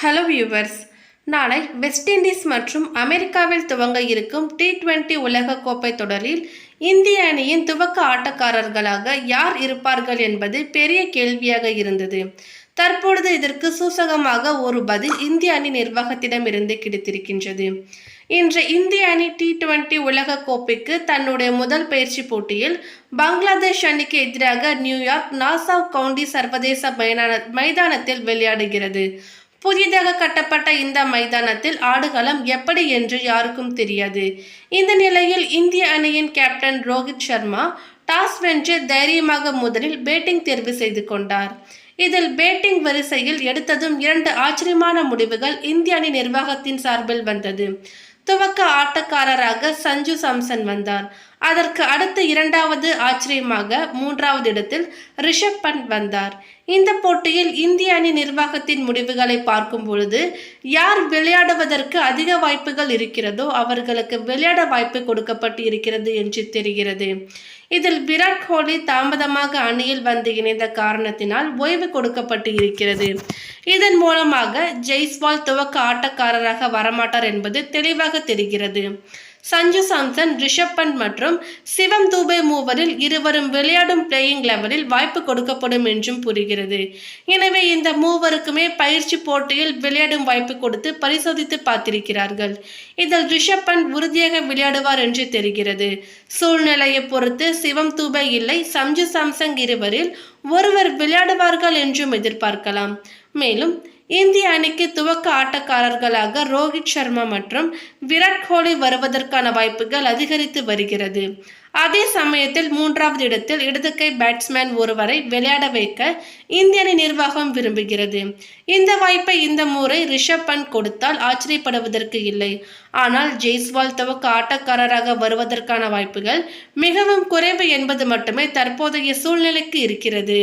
Hello viewers நாளை West Indies மற்றும் அமெரிக்காவில் துவங்க இருக்கும் டி டுவெண்டி உலகக்கோப்பை தொடரில் இந்திய அணியின் துவக்க ஆட்டக்காரர்களாக யார் இருப்பார்கள் என்பது பெரிய கேள்வியாக இருந்தது. தற்பொழுது இதற்கு சூசகமாக ஒரு பதில் இந்திய அணி நிர்வாகத்திடமிருந்து கிடைத்திருக்கின்றது. இன்று இந்திய அணி டி டுவெண்டி உலகக்கோப்பைக்கு தன்னுடைய முதல் பயிற்சி போட்டியில் பங்களாதேஷ் அணிக்கு எதிராக நியூயார்க் நாசாவ் கவுண்டி சர்வதேச மைதான மைதானத்தில் விளையாடுகிறது. புதிதாக கட்டப்பட்ட இந்த மைதானத்தில் ஆடுகளம் எப்படி என்று யாருக்கும் தெரியாது. இந்த நிலையில் இந்திய அணியின் கேப்டன் ரோஹித் சர்மா டாஸ் வென்று தைரியமாக முதலில் பேட்டிங் தேர்வு செய்து கொண்டார். இதில் பேட்டிங் வரிசையில் எடுத்ததும் இரண்டு ஆச்சரியமான முடிவுகள் இந்திய அணி நிர்வாகத்தின் சார்பில் வந்தது. துவக்க ஆட்டக்காரராக சஞ்சு சாம்சன் வந்தார். அதற்கு அடுத்து இரண்டாவது ஆச்சரியமாக மூன்றாவது இடத்தில் ரிஷப் பண்ட் வந்தார். இந்த போட்டியில் இந்திய அணி நிர்வாகத்தின் முடிவுகளை பார்க்கும் பொழுது யார் விளையாடுவதற்கு அதிக வாய்ப்புகள் இருக்கிறதோ அவர்களுக்கு விளையாட வாய்ப்பு கொடுக்கப்பட்டு இருக்கிறது என்று தெரிகிறது. இதில் விராட் கோலி தாமதமாக அணியில் வந்து இணைந்த காரணத்தினால் ஓய்வு கொடுக்கப்பட்டு இருக்கிறது இதன் மூலமாக ஜெய்ஸ்வால் துவக்க ஆட்டக்காரராக வரமாட்டார் என்பது தெளிவாக தெரிகிறது. சஞ்சு சாம்சன் ரிஷப் பண்ட் மற்றும் சிவம் தூபே மூவரில் இருவரும் விளையாடும் பிளேயிங் லெவலில் வாய்ப்பு கொடுக்கப்படும் என்றும் புரிகிறது. எனவே இந்த மூவருக்குமே பயிற்சி போட்டியில் விளையாடும் வாய்ப்பு கொடுத்து பரிசோதித்து பார்த்திருக்கிறார்கள். இதில் ரிஷப் பண்ட் உறுதியாக விளையாடுவார் என்று தெரிகிறது. சூழ்நிலையை பொறுத்து சிவம் தூபே இல்லை சஞ்சு சாம்சங் இருவரில் ஒருவர் விளையாடுவார்கள் என்றும் எதிர்பார்க்கலாம். மேலும் இந்திய அணிக்கு துவக்க ஆட்டக்காரர்களாக ரோஹித் சர்மா மற்றும் விராட் கோலி வருவதற்கான வாய்ப்புகள் அதிகரித்து வருகிறது. அதே சமயத்தில் மூன்றாவது இடத்தில் இடதுகை பேட்ஸ்மேன் ஒருவரை விளையாட வைக்க இந்திய அணி நிர்வாகம் விரும்புகிறது. இந்த வாய்ப்பை இந்த முறை ரிஷப் பண்ட் கொடுத்தால் ஆச்சரியப்படுவதற்கு இல்லை. ஆனால் ஜெய்ஸ்வால் துவக்க ஆட்டக்காரராக வருவதற்கான வாய்ப்புகள் மிகவும் குறைவு என்பது மட்டுமே தற்போதைய சூழ்நிலைக்கு இருக்கிறது.